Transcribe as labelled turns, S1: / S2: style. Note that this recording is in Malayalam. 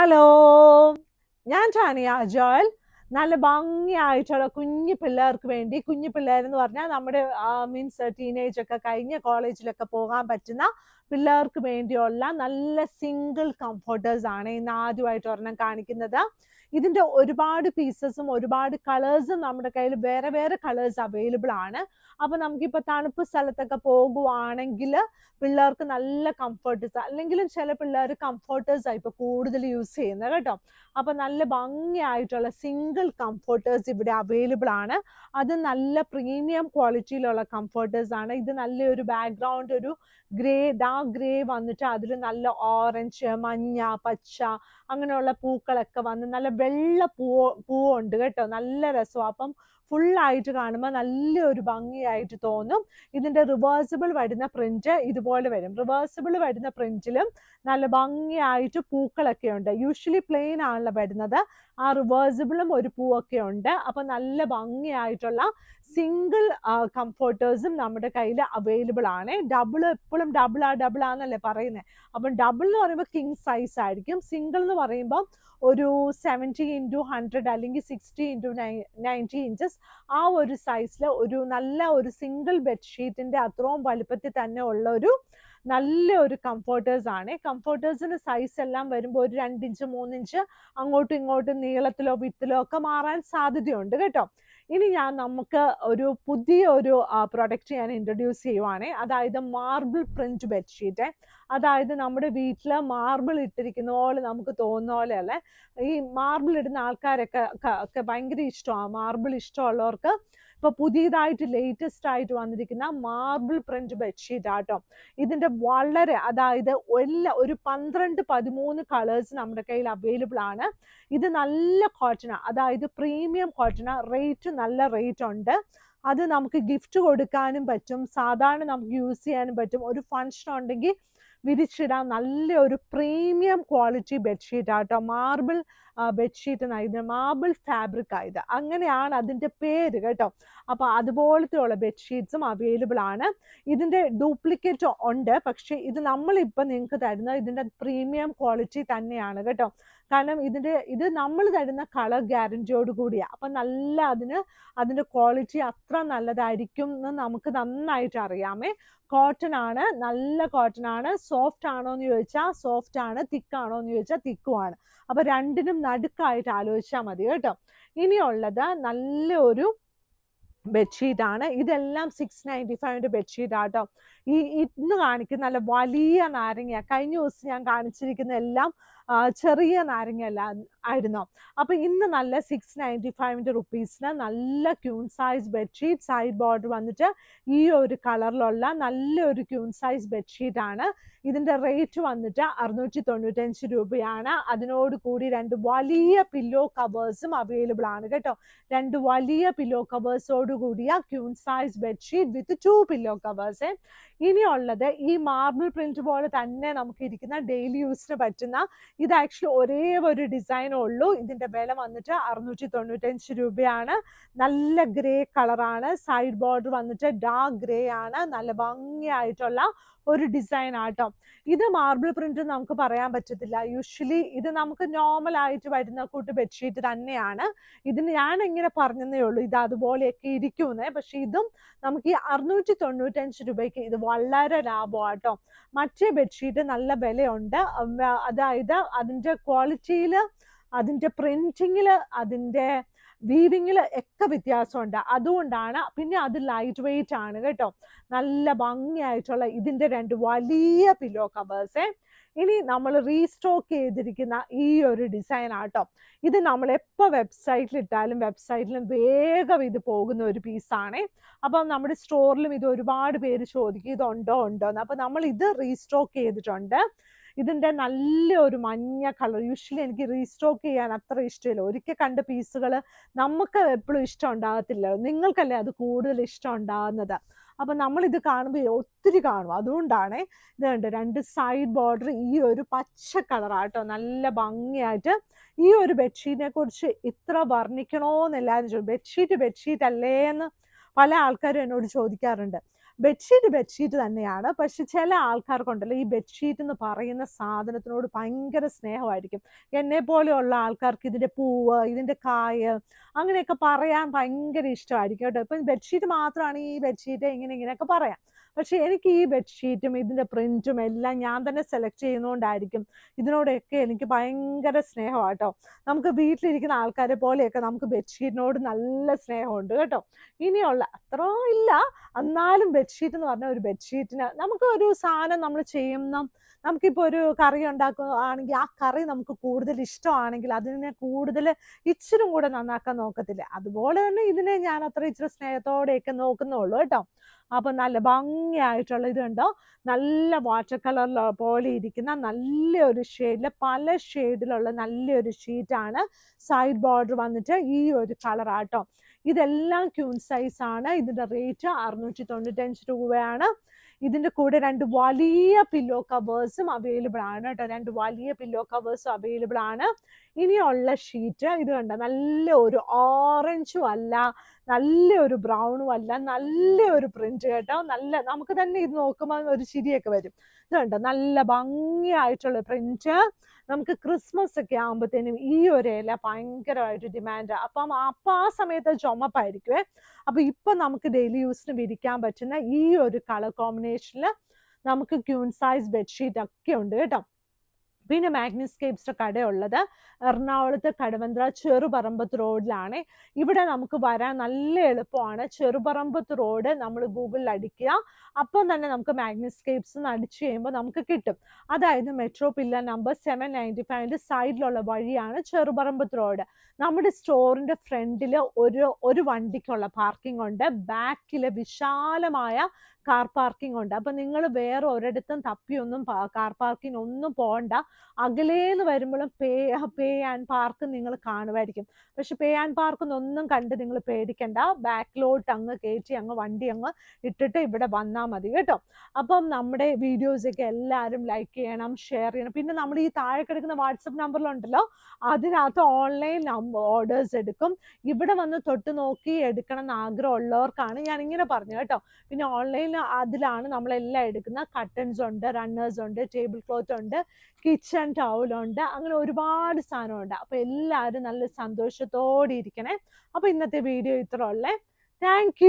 S1: ഹലോ ഞാൻ ചാനിയ ജോയൽ നല്ല ഭംഗിയായിട്ടുള്ള കുഞ്ഞു പിള്ളേർക്ക് വേണ്ടി കുഞ്ഞു പിള്ളേരെന്ന് പറഞ്ഞാൽ നമ്മുടെ മീൻസ് ടീനേജ് ഒക്കെ കഴിഞ്ഞ് കോളേജിലൊക്കെ പോകാൻ പറ്റുന്ന പിള്ളേർക്ക് വേണ്ടിയുള്ള നല്ല സിംഗിൾ കംഫർട്ടേഴ്സ് ആണ് ഇന്ന് ആദ്യമായിട്ട് ഒരെണ്ണം കാണിക്കുന്നത്. ഇതിന്റെ ഒരുപാട് പീസസും ഒരുപാട് കളേഴ്സും നമ്മുടെ കയ്യിൽ വേറെ വേറെ കളേഴ്സ് അവൈലബിൾ ആണ്. അപ്പൊ നമുക്കിപ്പോൾ തണുപ്പ് സ്ഥലത്തൊക്കെ പോകുവാണെങ്കിൽ പിള്ളേർക്ക് നല്ല കംഫർട്ടേഴ്സ് അല്ലെങ്കിലും ചില പിള്ളേർ കംഫർട്ടേഴ്സ് ആയി ഇപ്പൊ കൂടുതൽ യൂസ് ചെയ്യുന്നത് കേട്ടോ. അപ്പോൾ നല്ല ഭംഗിയായിട്ടുള്ള സിംഗിൾ കംഫർട്ടേഴ്സ് ഇവിടെ അവൈലബിൾ ആണ്. അത് നല്ല പ്രീമിയം ക്വാളിറ്റിയിലുള്ള കംഫർട്ടേഴ്സ് ആണ്. ഇത് നല്ലൊരു ബാക്ക്ഗ്രൗണ്ട് ഒരു ഗ്രേ ഡാർക്ക് ഗ്രേ വന്നിട്ട് അതിൽ നല്ല ഓറഞ്ച് മഞ്ഞ പച്ച അങ്ങനെയുള്ള പൂക്കളൊക്കെ വന്ന് നല്ല വെള്ള പൂവ് പൂവുണ്ട് കേട്ടോ. നല്ല രസം അപ്പം ഫുള്ളായിട്ട് കാണുമ്പോൾ നല്ലൊരു ഭംഗിയായിട്ട് തോന്നും. ഇതിന്റെ റിവേഴ്സിബിൾ വരുന്ന പ്രിന്റ് ഇതുപോലെ വരും. റിവേഴ്സിബിൾ വരുന്ന പ്രിന്റിലും നല്ല ഭംഗിയായിട്ട് പൂക്കളൊക്കെ ഉണ്ട്. യൂഷ്വലി പ്ലെയിൻ ആണല്ലോ വരുന്നത്. ആ റിവേഴ്സിബിളും ഒരു പൂവൊക്കെ ഉണ്ട്. അപ്പോൾ നല്ല ഭംഗിയായിട്ടുള്ള സിംഗിൾ കംഫർട്ടേഴ്സും നമ്മുടെ കയ്യിൽ അവൈലബിൾ ആണ്. ഡബിൾ എപ്പോഴും ഡബിൾ ആ ഡബിൾ ആന്നല്ലേ പറയുന്നത് അപ്പം ഡബിൾ എന്ന് പറയുമ്പോൾ കിങ് സൈസ് ആയിരിക്കും. സിംഗിൾ എന്ന് പറയുമ്പോൾ ഒരു സെവന്റി ഇന്റു ഹൺഡ്രഡ് അല്ലെങ്കിൽ സിക്സ്റ്റി ഇന്റു നയന്റി ഇഞ്ചസ് ആ ഒരു സൈസിൽ ഒരു നല്ല ഒരു സിംഗിൾ ബെഡ്ഷീറ്റിന്റെ അത്രയും വലുപ്പത്തിൽ തന്നെ ഉള്ള ഒരു നല്ല ഒരു കംഫർട്ടേഴ്സ് ആണ്. കംഫർട്ടേഴ്സിന്റെ സൈസ് എല്ലാം വരുമ്പോൾ ഒരു രണ്ടിഞ്ച് മൂന്നിഞ്ച് അങ്ങോട്ടും ഇങ്ങോട്ടും നീളത്തിലോ വിത്തിലോ ഒക്കെ മാറാൻ സാധ്യതയുണ്ട് കേട്ടോ. ഇനി ഞാൻ നമുക്ക് ഒരു പുതിയ ഒരു പ്രൊഡക്റ്റ് ഞാൻ ഇൻട്രൊഡ്യൂസ് ചെയ്യുവാണ്. അതായത് മാർബിൾ പ്രിന്റ് ബെഡ്ഷീറ്റ് അതായത് നമ്മുടെ വീട്ടിൽ മാർബിൾ ഇട്ടിരിക്കുന്ന പോലെ നമുക്ക് തോന്നുന്ന പോലെ അല്ലേ? ഈ മാർബിൾ ഇടുന്ന ആൾക്കാരൊക്കെ ഒക്കെ ഭയങ്കര ഇഷ്ടമാണ് മാർബിൾ ഇഷ്ടമുള്ളവർക്ക് ഇപ്പൊ പുതിയതായിട്ട് ലേറ്റസ്റ്റ് ആയിട്ട് വന്നിരിക്കുന്ന മാർബിൾ പ്രിന്റ് ബെഡ്ഷീറ്റ് ആട്ടോ. ഇതിന്റെ വളരെ അതായത് എല്ലാ ഒരു പന്ത്രണ്ട് പതിമൂന്ന് കളേഴ്സ് നമ്മുടെ കയ്യിൽ അവൈലബിൾ ആണ്. ഇത് നല്ല കോട്ടണ അതായത് പ്രീമിയം കോട്ടണ റേറ്റ് നല്ല റേറ്റ് ഉണ്ട്. അത് നമുക്ക് ഗിഫ്റ്റ് കൊടുക്കാനും പറ്റും. സാധാരണ നമുക്ക് യൂസ് ചെയ്യാനും പറ്റും. ഒരു ഫങ്ഷൻ ഉണ്ടെങ്കിൽ വിരിച്ചിടാൻ നല്ല ഒരു പ്രീമിയം ക്വാളിറ്റി ബെഡ്ഷീറ്റ് ആട്ടോ. മാർബിൾ ബെഡ്ഷീറ്റ് ഇത് മാർബിൾ ഫാബ്രിക് ആയത്. അങ്ങനെയാണ് അതിന്റെ പേര് കേട്ടോ. അപ്പോൾ അതുപോലത്തെ ഉള്ള ബെഡ്ഷീറ്റ്സും അവൈലബിൾ ആണ്. ഇതിന്റെ ഡ്യൂപ്ലിക്കേറ്റ് ഉണ്ട്. പക്ഷേ ഇത് നമ്മളിപ്പോൾ നിങ്ങൾക്ക് തരുന്നത് ഇതിന്റെ പ്രീമിയം ക്വാളിറ്റി തന്നെയാണ് കേട്ടോ. കാരണം ഇതിന്റെ ഇത് നമ്മൾ തരുന്ന കളർ ഗ്യാരന്റിയോട് കൂടിയാണ് അപ്പം നല്ല അതിന് അതിന്റെ ക്വാളിറ്റി അത്ര നല്ലതായിരിക്കും എന്ന് നമുക്ക് നന്നായിട്ട് അറിയാമേ. കോട്ടൺ ആണ് നല്ല കോട്ടൺ ആണ്. സോഫ്റ്റ് ആണോ എന്ന് ചോദിച്ചാൽ സോഫ്റ്റ് ആണ് തിക്കാണോ എന്ന് ചോദിച്ചാൽ തിക്കുമാണ് അപ്പോൾ രണ്ടിനും നടുക്കായിട്ട് ആലോചിച്ചാൽ മതി കേട്ടോ. ഇനിയുള്ളത് നല്ല ഒരു ബെഡ്ഷീറ്റ് ആണ്. ഇതെല്ലാം സിക്സ് നയന്റി ഫൈവിന്റെ ആട്ടോ ഈ ഇന്ന് കാണിക്കുന്ന നല്ല വലിയ നാരങ്ങയാണ് കഴിഞ്ഞ ദിവസം ഞാൻ കാണിച്ചിരിക്കുന്ന എല്ലാം ചെറിയ നാരങ്ങ അല്ല ആയിരുന്നു. അപ്പൊ ഇന്ന് നല്ല സിക്സ് നയന്റി ഫൈവിന്റെ റുപ്പീസിന് നല്ല queen size bedsheet side border വന്നിട്ട് ഈ ഒരു കളറിലുള്ള നല്ലൊരു ക്യൂൺ സൈസ് ബെഡ്ഷീറ്റ് ആണ്. ഇതിന്റെ റേറ്റ് വന്നിട്ട് അറുന്നൂറ്റി തൊണ്ണൂറ്റഞ്ച് രൂപയാണ്. അതിനോട് കൂടി രണ്ട് വലിയ പില്ലോ കവേഴ്സും അവൈലബിൾ ആണ് കേട്ടോ. രണ്ട് വലിയ പില്ലോ കവേഴ്സോട് കൂടിയ queen size bedsheet with two pillow covers ഇനിയുള്ളത് ഈ മാർബിൾ പ്രിന്റ് പോലെ തന്നെ നമുക്ക് ഇരിക്കുന്ന ഡെയിലി യൂസിന് പറ്റുന്ന ഇത് ആക്ച്വലി ഒരേ ഒരു ഡിസൈനേ ഉള്ളൂ. ഇതിന്റെ വില വന്നിട്ട് അറുന്നൂറ്റി തൊണ്ണൂറ്റഞ്ച് രൂപയാണ്. നല്ല ഗ്രേ കളറാണ് സൈഡ് ബോർഡർ വന്നിട്ട് ഡാർക്ക് ഗ്രേ ആണ്. നല്ല ഭംഗിയായിട്ടുള്ള ഒരു ഡിസൈൻ ആട്ടോ. ഇത് മാർബിൾ പ്രിന്റ് നമുക്ക് പറയാൻ പറ്റത്തില്ല. യൂഷ്വലി ഇത് നമുക്ക് നോർമൽ ആയിട്ട് വരുന്ന കൂട്ട് ബെഡ്ഷീറ്റ് തന്നെയാണ്. ഇതിന് ഞാൻ ഇങ്ങനെ പറഞ്ഞതേ ഉള്ളൂ. ഇത് അതുപോലെയൊക്കെ ഇരിക്കുന്നേ പക്ഷെ ഇതും നമുക്ക് ഈ അറുന്നൂറ്റി തൊണ്ണൂറ്റഞ്ച് രൂപയ്ക്ക് ഇത് വളരെ ലാഭമാട്ടോ മറ്റേ ബെഡ്ഷീറ്റ് നല്ല വിലയുണ്ട്. അതായത് അതിന്റെ ക്വാളിറ്റിയിൽ അതിന്റെ പ്രിന്റിങ്ങിൽ അതിന്റെ വീവിങ്ങിൽ ഒക്കെ വ്യത്യാസമുണ്ട്. അതുകൊണ്ടാണ് പിന്നെ അത് ലൈറ്റ് വെയിറ്റ് ആണ് കേട്ടോ. നല്ല ഭംഗിയായിട്ടുള്ള ഇതിന്റെ രണ്ട് വലിയ പില്ലോ കവേഴ്സേ ഇനി നമ്മൾ റീസ്റ്റോക്ക് ചെയ്തിരിക്കുന്ന ഈ ഒരു ഡിസൈൻ ആട്ടോ. ഇത് നമ്മൾ എപ്പോൾ വെബ്സൈറ്റിൽ ഇട്ടാലും വെബ്സൈറ്റിലും വേഗം ഇത് പോകുന്ന ഒരു പീസാണ് അപ്പം നമ്മുടെ സ്റ്റോറിലും ഇത് ഒരുപാട് പേര് ചോദിക്കും ഇതുണ്ടോ ഉണ്ടോ എന്ന് അപ്പം നമ്മൾ ഇത് റീസ്റ്റോക്ക് ചെയ്തിട്ടുണ്ട്. ഇതിന്റെ നല്ല ഒരു മഞ്ഞ കളർ. യൂഷ്വലി എനിക്ക് റീസ്റ്റോക്ക് ചെയ്യാൻ അത്ര ഇഷ്ടമില്ല. ഒരിക്കൽ കണ്ട പീസുകൾ നമുക്ക് എപ്പോഴും ഇഷ്ടം ഉണ്ടാകത്തില്ല. നിങ്ങൾക്കല്ലേ അത് കൂടുതൽ ഇഷ്ടം ഉണ്ടാകുന്നത്? അപ്പം നമ്മളിത് കാണുമ്പോൾ ഒത്തിരി കാണും. അതുകൊണ്ടാണ് ഇത് കണ്ട് രണ്ട് സൈഡ് ബോർഡർ ഈ ഒരു പച്ച കളറാട്ടോ നല്ല ഭംഗിയായിട്ട് ഈ ഒരു ബെഡ്ഷീറ്റിനെ കുറിച്ച് ഇത്ര വർണിക്കണോന്ന് എല്ലാവരും ചോദിക്കും ബെഡ്ഷീറ്റ് ബെഡ്ഷീറ്റ് അല്ലേ എന്ന് പല ആൾക്കാരും എന്നോട് ചോദിക്കാറുണ്ട്. ബെഡ്ഷീറ്റ് ബെഡ്ഷീറ്റ് തന്നെയാണ്. പക്ഷെ ചില ആൾക്കാർക്കുണ്ടല്ലോ ഈ ബെഡ്ഷീറ്റ് എന്ന് പറയുന്ന സാധനത്തിനോട് ഭയങ്കര സ്നേഹമായിരിക്കും. എന്നെ പോലെയുള്ള ആൾക്കാർക്ക് ഇതിന്റെ പൂവ് ഇതിന്റെ കായ് അങ്ങനെയൊക്കെ പറയാൻ ഭയങ്കര ഇഷ്ടമായിരിക്കും കേട്ടോ. ഇപ്പം ബെഡ്ഷീറ്റ് മാത്രമാണ് ഈ ബെഡ്ഷീറ്റ് ഇങ്ങനെ ഇങ്ങനെയൊക്കെ പറയാം. പക്ഷെ എനിക്ക് ഈ ബെഡ്ഷീറ്റും ഇതിന്റെ പ്രിന്റും എല്ലാം ഞാൻ തന്നെ സെലക്ട് ചെയ്യുന്നതുകൊണ്ടായിരിക്കും ഇതിനോടൊക്കെ എനിക്ക് ഭയങ്കര സ്നേഹമാണ് കേട്ടോ നമുക്ക് വീട്ടിലിരിക്കുന്ന ആൾക്കാരെ പോലെയൊക്കെ നമുക്ക് ബെഡ്ഷീറ്റിനോട് നല്ല സ്നേഹമുണ്ട് കേട്ടോ. ഇനിയുള്ള അത്ര ഇല്ല. എന്നാലും ബെഡ്ഷീറ്റ് എന്ന് പറഞ്ഞ ഒരു ബെഡ്ഷീറ്റിന് നമുക്ക് ഒരു സാധനം നമ്മൾ ചെയ്യുന്ന നമുക്കിപ്പോൾ ഒരു കറി ഉണ്ടാക്കുകയാണെങ്കിൽ ആ കറി നമുക്ക് കൂടുതൽ ഇഷ്ടമാണെങ്കിൽ അതിനെ കൂടുതൽ ഇച്ചിരും കൂടെ നന്നാക്കാൻ നോക്കത്തില്ല. അതുപോലെ തന്നെ ഇതിനെ ഞാൻ അത്ര ഇച്ചിരി സ്നേഹത്തോടെയൊക്കെ നോക്കുന്നുള്ളൂ കേട്ടോ. അപ്പം നല്ല ഭംഗിയായിട്ടുള്ള ഇതുണ്ടോ? നല്ല വാട്ടർ കളറിൽ പോലെ ഇരിക്കുന്ന നല്ലൊരു ഷെയ്ഡിൽ പല ഷെയ്ഡിലുള്ള നല്ലൊരു ഷീറ്റാണ് സൈഡ് ബോർഡർ വന്നിട്ട് ഈ ഒരു കളറാട്ടോ ഇതെല്ലാം ക്യൂൺ സൈസ് ആണ്. ഇതിന്റെ റേറ്റ് അറുന്നൂറ്റി തൊണ്ണൂറ്റഞ്ച് രൂപയാണ്. ഇതിന്റെ കൂടെ രണ്ട് വലിയ പില്ലോ കവേഴ്സും അവൈലബിൾ ആണ് കേട്ടോ. രണ്ട് വലിയ പില്ലോ കവേഴ്സും അവൈലബിൾ ആണ്. ഇനിയുള്ള ഷീറ്റ് ഇത് കണ്ട? നല്ല ഒരു ഓറഞ്ചും അല്ല നല്ല ഒരു ബ്രൗണും അല്ല നല്ല ഒരു പ്രിന്റ് കേട്ടോ. നല്ല നമുക്ക് തന്നെ ഇത് നോക്കുമ്പോൾ ഒരു ചിരിയൊക്കെ വരും. ഇത് കണ്ടോ? നല്ല ഭംഗിയായിട്ടുള്ള പ്രിന്റ് നമുക്ക് ക്രിസ്മസ് ഒക്കെ ആകുമ്പോഴത്തേനും ഈ ഒരു ഇല ഭയങ്കരമായിട്ട് ഡിമാൻഡ് അപ്പം അപ്പം ആ സമയത്ത് ചുമപ്പായിരിക്കുമേ അപ്പം ഇപ്പം നമുക്ക് ഡെയിലി യൂസിന് വിരിക്കാൻ പറ്റുന്ന ഈ ഒരു കളർ കോമ്പിനേഷനിൽ നമുക്ക് ക്യൂൺ സൈസ് ബെഡ്ഷീറ്റ് ഒക്കെ ഉണ്ട് കേട്ടോ. പിന്നെ മാഗ്നിസ്കേപ്സിന്റെ കടയുള്ളത് എറണാകുളത്ത് കടവന്ത്ര ചെറുപറമ്പത്ത് റോഡിലാണ്. ഇവിടെ നമുക്ക് വരാൻ നല്ല എളുപ്പമാണ്. ചെറുപറമ്പത്ത് റോഡ് നമ്മൾ ഗൂഗിളിൽ അടിക്കുക. അപ്പം തന്നെ നമുക്ക് മാഗ്നിസ്കേപ്സ് എന്ന് അടിച്ചു കഴിയുമ്പോൾ നമുക്ക് കിട്ടും. അതായത് metro pillar number seven ninety ഫൈവിന്റെ സൈഡിലുള്ള വഴിയാണ് ചെറുപറമ്പത്ത് റോഡ്. നമ്മുടെ സ്റ്റോറിന്റെ ഫ്രണ്ടിൽ ഒരു ഒരു വണ്ടിക്കുള്ള പാർക്കിംഗ് ഉണ്ട്. ബാക്കിൽ വിശാലമായ കാർ പാർക്കിംഗ് ഉണ്ട്. അപ്പം നിങ്ങൾ വേറെ ഒരിടത്തും തപ്പിയൊന്നും കാർ പാർക്കിംഗ് ഒന്നും പോകണ്ട അകലേന്ന് വരുമ്പോഴും പേ പേ ആൻഡ് പാർക്ക് നിങ്ങൾ കാണുമായിരിക്കും. പക്ഷെ പേ ആൻഡ് പാർക്ക് ഒന്നും കണ്ട് നിങ്ങൾ പേടിക്കണ്ട. ബാക്കിലോട്ട് അങ്ങ് കയറ്റി അങ്ങ് വണ്ടി അങ്ങ് ഇട്ടിട്ട് ഇവിടെ വന്നാൽ മതി കേട്ടോ. അപ്പം നമ്മുടെ വീഡിയോസൊക്കെ എല്ലാവരും ലൈക്ക് ചെയ്യണം ഷെയർ ചെയ്യണം. പിന്നെ നമ്മൾ ഈ താഴെ കിടക്കുന്ന വാട്സപ്പ് നമ്പറിലുണ്ടല്ലോ അതിനകത്ത് ഓൺലൈൻ ഓർഡേഴ്സ് എടുക്കും. ഇവിടെ വന്ന് തൊട്ട് നോക്കി എടുക്കണം എന്ന് ആഗ്രഹമുള്ളവർക്കാണ് ഞാൻ ഇങ്ങനെ പറഞ്ഞു കേട്ടോ. പിന്നെ ഓൺലൈൻ അതിലാണ് നമ്മളെല്ലാം എടുക്കുന്ന കട്ടൻസ് ഉണ്ട് റണ്ണേഴ്സ് ഉണ്ട് ടേബിൾ ക്ലോത്ത് ഉണ്ട് കിച്ചൺ ടൗലുണ്ട് അങ്ങനെ ഒരുപാട് സാധനമുണ്ട്. അപ്പോൾ എല്ലാവരും നല്ല സന്തോഷത്തോടെ ഇരിക്കണേ. അപ്പോൾ ഇന്നത്തെ വീഡിയോ ഇത്ര ഉള്ളേ. താങ്ക്